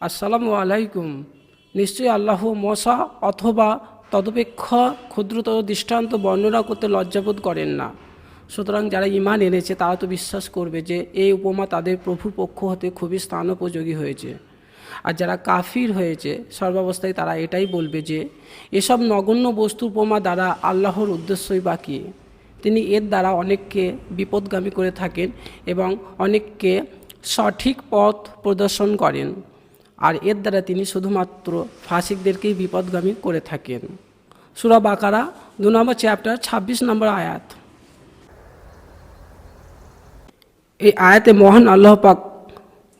আসসালামু আলাইকুম। নিশ্চয়ই আল্লাহ মশা অথবা তদপেক্ষা, ক্ষুদ্রতর, দৃষ্টান্ত বর্ণনা করতে লজ্জাবোধ করেন না। সুতরাং যারা ইমান এনেছে, তারা তো বিশ্বাস করবে যে, এই উপমা তাদের প্রভুর পক্ষ হতে খুবই স্থানোপযোগী হয়েছে। আর যারা কাফির হয়েছে, সর্বাবস্থায় তারা এটাই বলবে যে, এসব নগণ্য বস্তু উপমা দ্বারা আল্লাহর উদ্দেশ্যই বাকি। তিনি এর দ্বারা অনেককে বিপদগামী করে থাকেন এবং অনেককে সঠিক পথ প্রদর্শন করেন। আর এর দ্বারা তিনি শুধুমাত্র ফাসিকদেরকেই বিপদগামী করে থাকেন। সুরা বাকারা, দু নম্বর চ্যাপ্টার ছাব্বিশ নম্বর আয়াত। এই আয়াতে মহান আল্লাহ পাক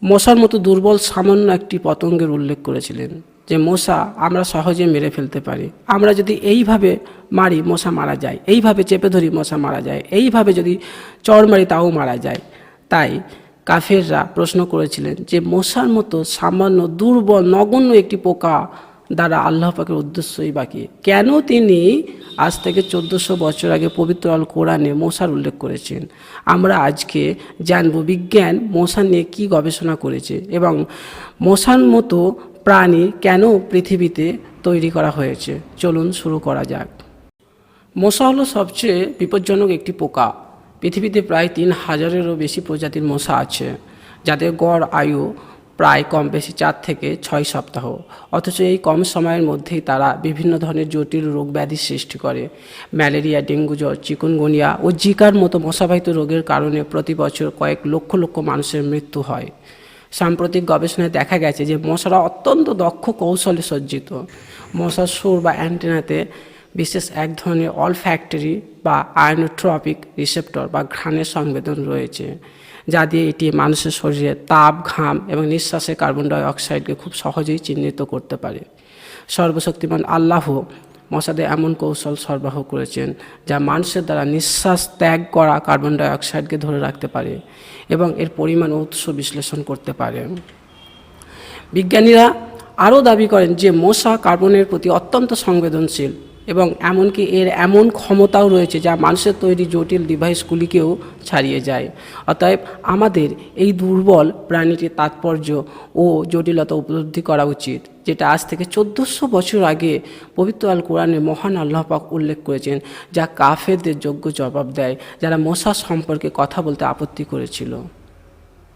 মশার মতো দুর্বল, সামান্য একটি পতঙ্গের উল্লেখ করেছিলেন যে, মশা আমরা সহজে মেরে ফেলতে পারি। আমরা যদি এইভাবে মারি, মশা মারা যায়। এইভাবে চেপে ধরি, মশা মারা যায়। এইভাবে যদি চড় মারি, তাও মারা যায়। তাই কাফেররা প্রশ্ন করেছিলেন যে মশার মতো সামান্য, দুর্বল, নগণ্য একটি পোকা দ্বারা আল্লাহ পাকের উদ্দেশ্যই বাকি কেন তিনি আজ থেকে চোদ্দোশো বছর আগে পবিত্র আল কোরআনে মশার উল্লেখ করেছেন? আমরা আজকে জানব বিজ্ঞান মশা নিয়ে কী গবেষণা করেছে এবং মশার মতো প্রাণী কেন পৃথিবীতে তৈরি করা হয়েছে? চলুন শুরু করা যাক। মশা হলো সবচেয়ে বিপজ্জনক একটি পোকা। পৃথিবীতে প্রায় তিন হাজারেরও বেশি প্রজাতির মশা আছে, যাদের গড় আয়ু প্রায় কম বেশি চার থেকে ছয় সপ্তাহ। অথচ এই কম সময়ের মধ্যেই তারা বিভিন্ন ধরনের জটিল রোগ ব্যাধির সৃষ্টি করে। ম্যালেরিয়া, ডেঙ্গু জ্বর, চিকুনগুনিয়া ও জিকার মতো মশাবাহিত রোগের কারণে প্রতি বছর কয়েক লক্ষ লক্ষ মানুষের মৃত্যু হয়। সাম্প্রতিক গবেষণায় দেখা গেছে যে মশারা অত্যন্ত দক্ষ কৌশলে সজ্জিত। মশার সুর বা অ্যান্টেনাতে বিশেষ এক ধরনের অল ফ্যাক্টরি বা আয়নোট্রপিক রিসেপ্টর বা ঘ্রাণের সংবেদন রয়েছে, যা দিয়ে এটি মানুষের শরীরে তাপ, ঘাম এবং নিঃশ্বাসে কার্বন ডাই অক্সাইডকে খুব সহজেই চিহ্নিত করতে পারে। সর্বশক্তিমান আল্লাহ মশাদের এমন কৌশল সরবরাহ করেছেন, যা মানুষের দ্বারা নিঃশ্বাস ত্যাগ করা কার্বন ডাইঅক্সাইডকে ধরে রাখতে পারে এবং এর পরিমাণ উৎস বিশ্লেষণ করতে পারে। বিজ্ঞানীরা আরও দাবি করেন যে মশা কার্বনের প্রতি অত্যন্ত সংবেদনশীল এবং এমনকি এর এমন ক্ষমতাও রয়েছে যা মানুষের তৈরি জটিল ডিভাইসগুলিকেও ছাড়িয়ে যায়। অতএব আমাদের এই দুর্বল প্রাণীটির তাৎপর্য ও জটিলতা উপলব্ধি করা উচিত, যেটা আজ থেকে চোদ্দোশো বছর আগে পবিত্র আল কোরআনে মহান আল্লাহ পাক উল্লেখ করেছেন, যা কাফেরদের যোগ্য জবাব দেয়, যারা মশা সম্পর্কে কথা বলতে আপত্তি করেছিল।